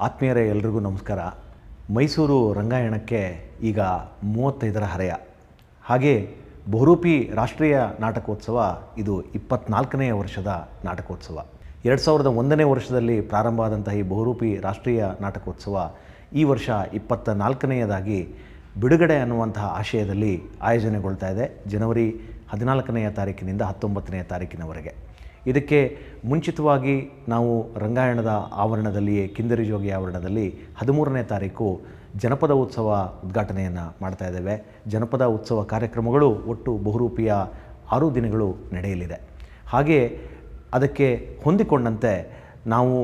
ಆತ್ಮೀಯರೇ, ಎಲ್ರಿಗೂ ನಮಸ್ಕಾರ. ಮೈಸೂರು ರಂಗಾಯಣಕ್ಕೆ ಈಗ ಮೂವತ್ತೈದರ ಹರೆಯ. ಹಾಗೆ ಬಹುರೂಪಿ ರಾಷ್ಟ್ರೀಯ ನಾಟಕೋತ್ಸವ ಇದು ಇಪ್ಪತ್ನಾಲ್ಕನೆಯ ವರ್ಷದ ನಾಟಕೋತ್ಸವ. ಎರಡು ಸಾವಿರದ ಒಂದನೇ ವರ್ಷದಲ್ಲಿ ಪ್ರಾರಂಭ ಆದಂತಹ ಈ ಬಹುರೂಪಿ ರಾಷ್ಟ್ರೀಯ ನಾಟಕೋತ್ಸವ ಈ ವರ್ಷ ಇಪ್ಪತ್ತ ನಾಲ್ಕನೆಯದಾಗಿ ಬಿಡುಗಡೆ ಅನ್ನುವಂತಹ ಆಶಯದಲ್ಲಿ ಆಯೋಜನೆಗೊಳ್ತಾ ಇದೆ. ಜನವರಿ ಹದಿನಾಲ್ಕನೆಯ ತಾರೀಕಿನಿಂದ ಹತ್ತೊಂಬತ್ತನೆಯ ತಾರೀಕಿನವರೆಗೆ. ಇದಕ್ಕೆ ಮುಂಚಿತವಾಗಿ ನಾವು ರಂಗಾಯಣದ ಆವರಣದಲ್ಲಿಯೇ ಕಿಂದರಿ ಜೋಗಿ ಆವರಣದಲ್ಲಿ ಹದಿಮೂರನೇ ತಾರೀಕು ಜನಪದ ಉತ್ಸವ ಉದ್ಘಾಟನೆಯನ್ನು ಮಾಡ್ತಾ ಇದ್ದೇವೆ. ಜನಪದ ಉತ್ಸವ ಕಾರ್ಯಕ್ರಮಗಳು ಒಟ್ಟು ಬಹುರೂಪಿಯ ಆರು ದಿನಗಳು ನಡೆಯಲಿದೆ. ಹಾಗೆಯೇ ಅದಕ್ಕೆ ಹೊಂದಿಕೊಂಡಂತೆ ನಾವು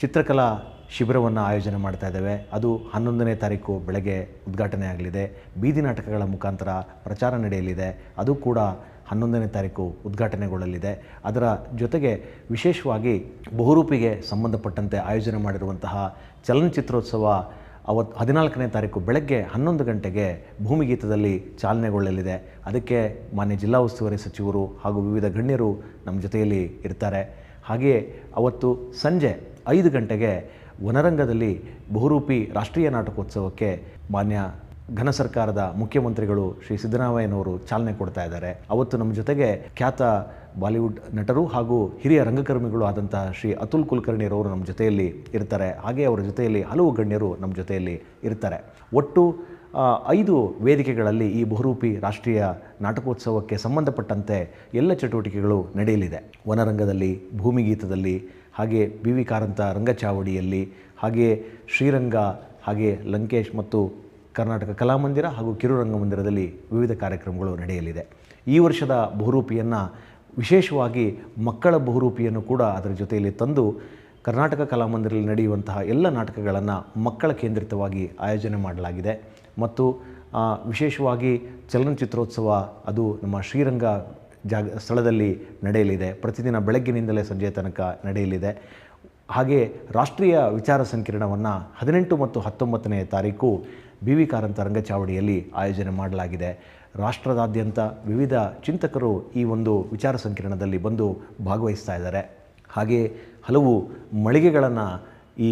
ಚಿತ್ರಕಲಾ ಶಿಬಿರವನ್ನು ಆಯೋಜನೆ ಮಾಡ್ತಾ ಇದ್ದೇವೆ. ಅದು ಹನ್ನೊಂದನೇ ತಾರೀಕು ಬೆಳಗ್ಗೆ ಉದ್ಘಾಟನೆ ಆಗಲಿದೆ ಬೀದಿ ನಾಟಕಗಳ ಮುಖಾಂತರ ಪ್ರಚಾರ ನಡೆಯಲಿದೆ. ಅದು ಕೂಡ ಹನ್ನೊಂದನೇ ತಾರೀಕು ಉದ್ಘಾಟನೆಗೊಳ್ಳಲಿದೆ. ಅದರ ಜೊತೆಗೆ ವಿಶೇಷವಾಗಿ ಬಹುರೂಪಿಗೆ ಸಂಬಂಧಪಟ್ಟಂತೆ ಆಯೋಜನೆ ಮಾಡಿರುವಂತಹ ಚಲನಚಿತ್ರೋತ್ಸವ ಅವತ್ತು ಹದಿನಾಲ್ಕನೇ ತಾರೀಕು ಬೆಳಗ್ಗೆ ಹನ್ನೊಂದು ಗಂಟೆಗೆ ಭೂಮಿಗೀತದಲ್ಲಿ ಚಾಲನೆಗೊಳ್ಳಲಿದೆ. ಅದಕ್ಕೆ ಮಾನ್ಯ ಜಿಲ್ಲಾ ಉಸ್ತುವಾರಿ ಸಚಿವರು ಹಾಗೂ ವಿವಿಧ ಗಣ್ಯರು ನಮ್ಮ ಜೊತೆಯಲ್ಲಿ ಇರ್ತಾರೆ. ಹಾಗೆಯೇ ಅವತ್ತು ಸಂಜೆ ಐದು ಗಂಟೆಗೆ ವನರಂಗದಲ್ಲಿ ಬಹುರೂಪಿ ರಾಷ್ಟ್ರೀಯ ನಾಟಕೋತ್ಸವಕ್ಕೆ ಮಾನ್ಯ ಘನ ಸರ್ಕಾರದ ಮುಖ್ಯಮಂತ್ರಿಗಳು ಶ್ರೀ ಸಿದ್ದರಾಮಯ್ಯನವರು ಚಾಲನೆ ಕೊಡ್ತಾ ಇದ್ದಾರೆ. ಅವತ್ತು ನಮ್ಮ ಜೊತೆಗೆ ಖ್ಯಾತ ಬಾಲಿವುಡ್ ನಟರು ಹಾಗೂ ಹಿರಿಯ ರಂಗಕರ್ಮಿಗಳು ಆದಂತಹ ಶ್ರೀ ಅತುಲ್ ಕುಲಕರ್ಣಿರವರು ನಮ್ಮ ಜೊತೆಯಲ್ಲಿ ಇರ್ತಾರೆ. ಹಾಗೆ ಅವರ ಜೊತೆಯಲ್ಲಿ ಹಲವು ಗಣ್ಯರು ನಮ್ಮ ಜೊತೆಯಲ್ಲಿ ಇರ್ತಾರೆ. ಒಟ್ಟು ಐದು ವೇದಿಕೆಗಳಲ್ಲಿ ಈ ಬಹುರೂಪಿ ರಾಷ್ಟ್ರೀಯ ನಾಟಕೋತ್ಸವಕ್ಕೆ ಸಂಬಂಧಪಟ್ಟಂತೆ ಎಲ್ಲ ಚಟುವಟಿಕೆಗಳು ನಡೆಯಲಿದೆ. ವನರಂಗದಲ್ಲಿ ಭೂಮಿಗೀತದಲ್ಲಿ ಹಾಗೆ ಬಿ ವಿ ಕಾರಂತ ರಂಗಚಾವಡಿಯಲ್ಲಿ, ಹಾಗೆ ಶ್ರೀರಂಗ, ಹಾಗೆ ಲಂಕೇಶ್ ಮತ್ತು ಕರ್ನಾಟಕ ಕಲಾಮಂದಿರ ಹಾಗೂ ಕಿರುರಂಗಮಂದಿರದಲ್ಲಿ ವಿವಿಧ ಕಾರ್ಯಕ್ರಮಗಳು ನಡೆಯಲಿದೆ. ಈ ವರ್ಷದ ಬಹುರೂಪಿಯನ್ನು ವಿಶೇಷವಾಗಿ ಮಕ್ಕಳ ಬಹುರೂಪಿಯನ್ನು ಕೂಡ ಅದರ ಜೊತೆಯಲ್ಲಿ ತಂದು ಕರ್ನಾಟಕ ಕಲಾಮಂದಿರದಲ್ಲಿ ನಡೆಯುವಂತಹ ಎಲ್ಲ ನಾಟಕಗಳನ್ನು ಮಕ್ಕಳ ಕೇಂದ್ರಿತವಾಗಿ ಆಯೋಜನೆ ಮಾಡಲಾಗಿದೆ. ಮತ್ತು ವಿಶೇಷವಾಗಿ ಚಲನಚಿತ್ರೋತ್ಸವ ಅದು ನಮ್ಮ ಶ್ರೀರಂಗ ಜಾಗ, ಸ್ಥಳದಲ್ಲಿ ನಡೆಯಲಿದೆ. ಪ್ರತಿದಿನ ಬೆಳಗ್ಗಿನಿಂದಲೇ ಸಂಜೆ ತನಕ ನಡೆಯಲಿದೆ. ಹಾಗೆ ರಾಷ್ಟ್ರೀಯ ವಿಚಾರ ಸಂಕಿರಣವನ್ನು ಹದಿನೆಂಟು ಮತ್ತು ಹತ್ತೊಂಬತ್ತನೇ ತಾರೀಕು ಬಿ ವಿ ಕಾರಂತ ರಂಗಚಾವಡಿಯಲ್ಲಿ ಆಯೋಜನೆ ಮಾಡಲಾಗಿದೆ. ರಾಷ್ಟ್ರದಾದ್ಯಂತ ವಿವಿಧ ಚಿಂತಕರು ಈ ಒಂದು ವಿಚಾರ ಸಂಕಿರಣದಲ್ಲಿ ಬಂದು ಭಾಗವಹಿಸ್ತಾ ಇದ್ದಾರೆ. ಹಾಗೆಯೇ ಹಲವು ಮಳಿಗೆಗಳನ್ನು ಈ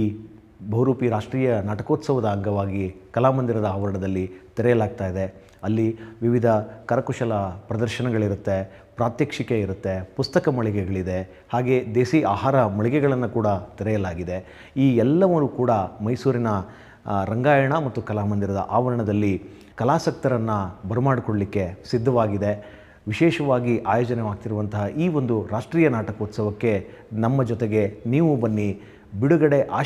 ಬಹುರೂಪಿ ರಾಷ್ಟ್ರೀಯ ನಾಟಕೋತ್ಸವದ ಅಂಗವಾಗಿ ಕಲಾಮಂದಿರದ ಆವರಣದಲ್ಲಿ ತೆರೆಯಲಾಗ್ತಾ ಇದೆ. ಅಲ್ಲಿ ವಿವಿಧ ಕರಕುಶಲ ಪ್ರದರ್ಶನಗಳಿರುತ್ತೆ, ಪ್ರಾತ್ಯಕ್ಷಿಕೆ ಇರುತ್ತೆ, ಪುಸ್ತಕ ಮಳಿಗೆಗಳಿದೆ, ಹಾಗೆ ದೇಸಿ ಆಹಾರ ಮಳಿಗೆಗಳನ್ನು ಕೂಡ ತೆರೆಯಲಾಗಿದೆ. ಈ ಎಲ್ಲವೂ ಕೂಡ ಮೈಸೂರಿನ ರಂಗಾಯಣ ಮತ್ತು ಕಲಾಮಂದಿರದ ಆವರಣದಲ್ಲಿ ಕಲಾಸಕ್ತರನ್ನು ಬರಮಾಡಿಕೊಳ್ಳಿಕ್ಕೆ ಸಿದ್ಧವಾಗಿದೆ. ವಿಶೇಷವಾಗಿ ಆಯೋಜನೆವಾಗ್ತಿರುವಂತಹ ಈ ಒಂದು ರಾಷ್ಟ್ರೀಯ ನಾಟಕೋತ್ಸವಕ್ಕೆ ನಮ್ಮ ಜೊತೆಗೆ ನೀವು ಬನ್ನಿ. ಬಿಡುಗಡೆ